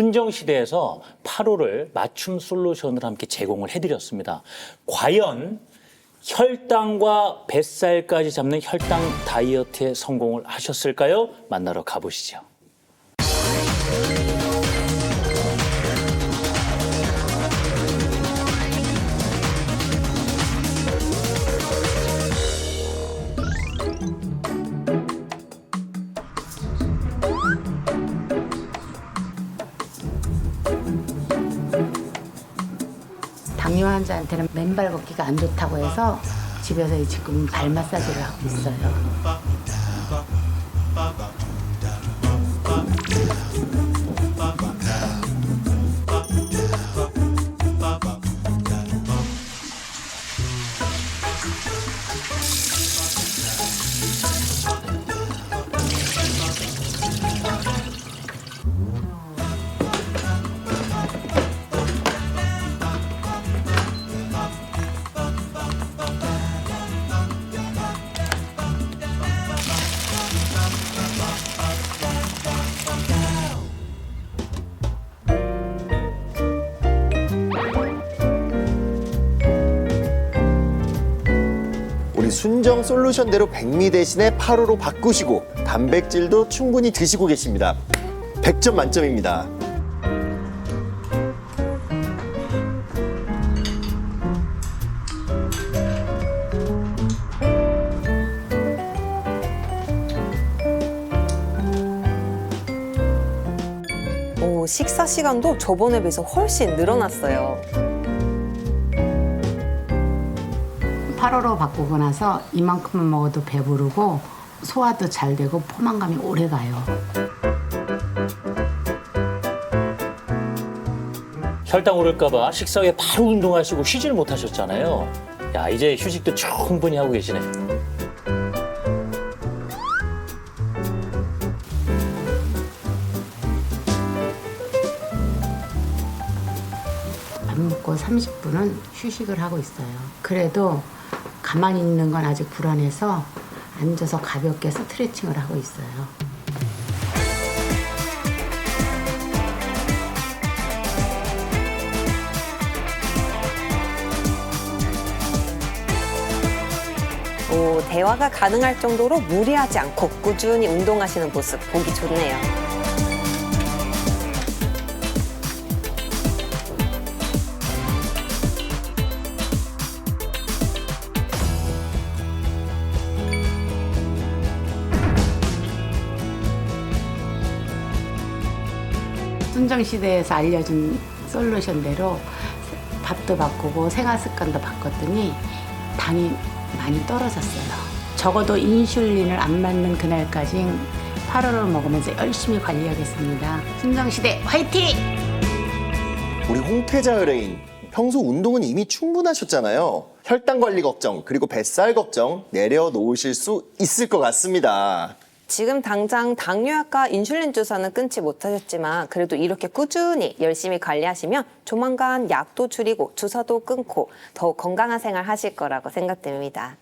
순정시대에서 8호를 맞춤 솔루션을 함께 제공을 해드렸습니다. 과연 혈당과 뱃살까지 잡는 혈당 다이어트에 성공을 하셨을까요? 만나러 가보시죠. 당뇨 환자한테는 맨발 걷기가 안 좋다고 해서 집에서 지금 발 마사지를 하고 있어요. 우리 순정 솔루션대로 백미 대신에 8호로 바꾸시고 단백질도 충분히 드시고 계십니다. 100점 만점입니다. 오, 식사 시간도 저번에 비해서 훨씬 늘어났어요. 8호로 바꾸고 나서 이만큼만 먹어도 배부르고 소화도 잘 되고 포만감이 오래 가요. 혈당 오를까봐 식사 후에 바로 운동하시고 쉬지를 못하셨잖아요. 야, 이제 휴식도 충분히 하고 계시네. 밥 먹고 30분은 휴식을 하고 있어요. 그래도 가만히 있는 건 아직 불안해서 앉아서 가볍게 스트레칭을 하고 있어요. 오, 대화가 가능할 정도로 무리하지 않고 꾸준히 운동하시는 모습 보기 좋네요. 순정시대에서 알려준 솔루션대로 밥도 바꾸고 생활 습관도 바꿨더니 당이 많이 떨어졌어요. 적어도 인슐린을 안 맞는 그날까지 8호를 먹으면서 열심히 관리하겠습니다. 순정시대 화이팅! 우리 홍태자 의뢰인 평소 운동은 이미 충분하셨잖아요. 혈당 관리 걱정 그리고 뱃살 걱정 내려놓으실 수 있을 것 같습니다. 지금 당장 당뇨약과 인슐린 주사는 끊지 못하셨지만 그래도 이렇게 꾸준히 열심히 관리하시면 조만간 약도 줄이고 주사도 끊고 더욱 건강한 생활 하실 거라고 생각됩니다.